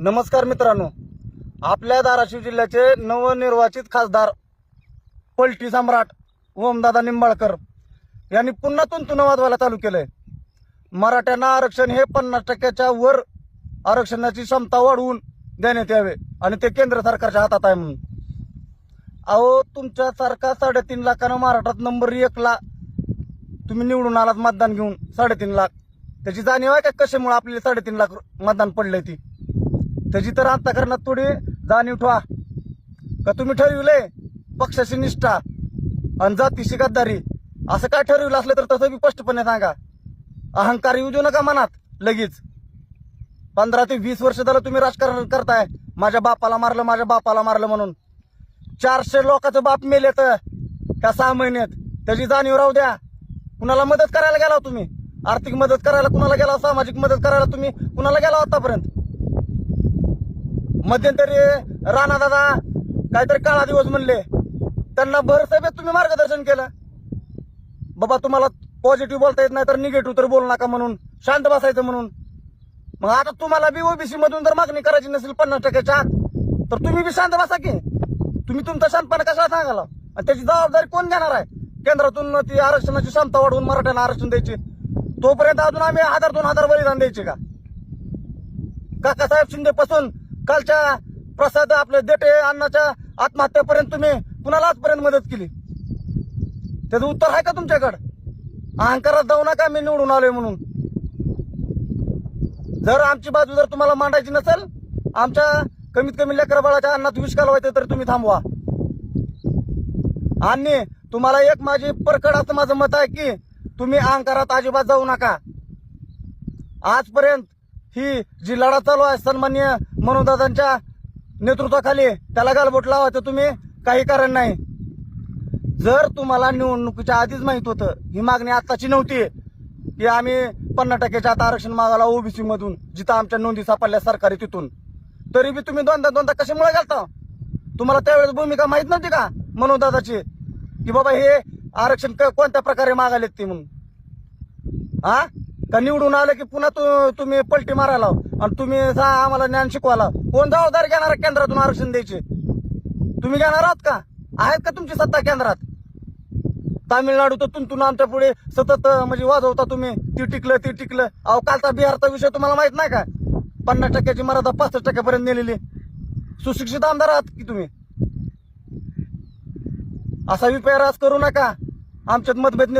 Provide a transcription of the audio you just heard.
नमस्कार मित्रांनो. आपल्या धाराशिव जिल्ह्याचे नवनिर्वाचित खासदार पलटी सम्राट ओमदादा निंबाळकर यांनी पुन्हा तुंतुन वाजवायला चालू केलंय. मराठ्यांना आरक्षण हे पन्नास टक्क्याच्या वर आरक्षणाची क्षमता वाढवून देण्यात यावे आणि ते केंद्र सरकारच्या हातात आहे म्हणून. अहो तुमच्यासारखा साडेतीन लाखानं महाराष्ट्रात नंबर एकला तुम्ही निवडून आलात मतदान घेऊन साडेतीन लाख. त्याची जाणीव आहे का कशामुळे आपल्याला साडेतीन लाख मतदान पडलंय ती? त्याची तर अंतकरणात थोडी जाणीव ठेवा. का तुम्ही ठरविले? पक्षाची निष्ठा आणि जातीशी गद्दारी. असं काय ठरविलं असलं तर तसं बी स्पष्टपणे सांगा. अहंकार येऊ देऊ नका मनात लगेच. पंधरा ते वीस वर्ष झालं तुम्ही राजकारण करताय. माझ्या बापाला मारलं माझ्या बापाला मारलं म्हणून. चारशे लोकांचं बाप मेले तर त्या सहा महिन्यात? त्याची जाणीव राहू द्या. कुणाला मदत करायला गेला हो तुम्ही? आर्थिक मदत करायला कुणाला गेला हो? सामाजिक मदत करायला तुम्ही कुणाला गेला हो आतापर्यंत? मध्यंतरी राणा दादा काहीतरी काळा दिवस म्हणले. त्यांना भरसभेत तुम्ही मार्गदर्शन केलं. बाबा तुम्हाला पॉझिटिव्ह बोलता येत नाही तर निगेटिव्ह तर बोलू नका म्हणून शांत बसायचं म्हणून. मग आता तुम्हाला बी ओबीसी मधून जर मागणी करायची नसेल पन्नास टक्क्याच्या आत तर तुम्ही बी शांत बसा की. तुम्ही तुमचा शांतपणा कशाला सांगाला आणि त्याची जबाबदारी कोण घेणार आहे? केंद्रातून ती आरक्षणाची क्षमता वाढवून मराठ्यांना आरक्षण द्यायची. तोपर्यंत अजून आम्ही हजार दोन हजार बलिदान द्यायचे का? काकासाहेब शिंदे पासून कालच्या प्रसाद आपले देटे अण्णाच्या आत्महत्येपर्यंत तुम्ही कुणाला आजपर्यंत मदत केली? त्याचं उत्तर आहे का तुमच्याकडं? अहंकारात जाऊ नका मी निवडून आलोय म्हणून. जर आमची बाजू जर तुम्हाला मांडायची नसेल आमच्या कमीत कमी लेकर बाळाच्या अन्नात विष घालवायचं तर तुम्ही थांबवा. आणि तुम्हाला एक माझी परखड असं माझं मत आहे की तुम्ही अहंकारात अजिबात जाऊ नका. आजपर्यंत ही जी लढा चालू आहे सन्मान्य मनोदादांच्या नेतृत्वाखाली त्याला गालबोट लावायचं तुम्ही काही कारण नाही. जर तुम्हाला निवडणुकीच्या आधीच माहीत होतं ही मागणी आत्ताची नव्हती. की आम्ही पन्नास टक्क्याच्या आता आरक्षण मागायला ओबीसी मधून जिथं आमच्या नोंदी सापडल्या सरकारी तिथून. तरी बी तुम्ही दोनदा दोनदा कशामुळे घालता? तुम्हाला त्यावेळेस भूमिका माहीत नव्हती का मनोदादाची की बाबा हे आरक्षण कोणत्या प्रकारे मागायलेत ते म्हणून? हा का निवडून आलं की पुन्हा तु तुम्ही पलटी मारायला आणि तुम्ही आम्हाला ज्ञान शिकवायला कोण जबाबदारी घेणार केंद्रातून आरक्षण द्यायचे? तुम्ही घेणार आहात का? आहेत का तुमची सत्ता केंद्रात? तामिळनाडू तर तुमतून आमच्या पुढे सतत म्हणजे वाजवता तुम्ही. ती टिकलं ती टिकलं. अहो कालचा बिहारचा विषय तुम्हाला माहीत नाही का? पन्नास टक्क्याची मर्यादा पासष्ट टक्क्यापर्यंत नेलेली. सुशिक्षित आमदार आहात की तुम्ही? असा विपेरास करू नका. आमच्यात मतभेद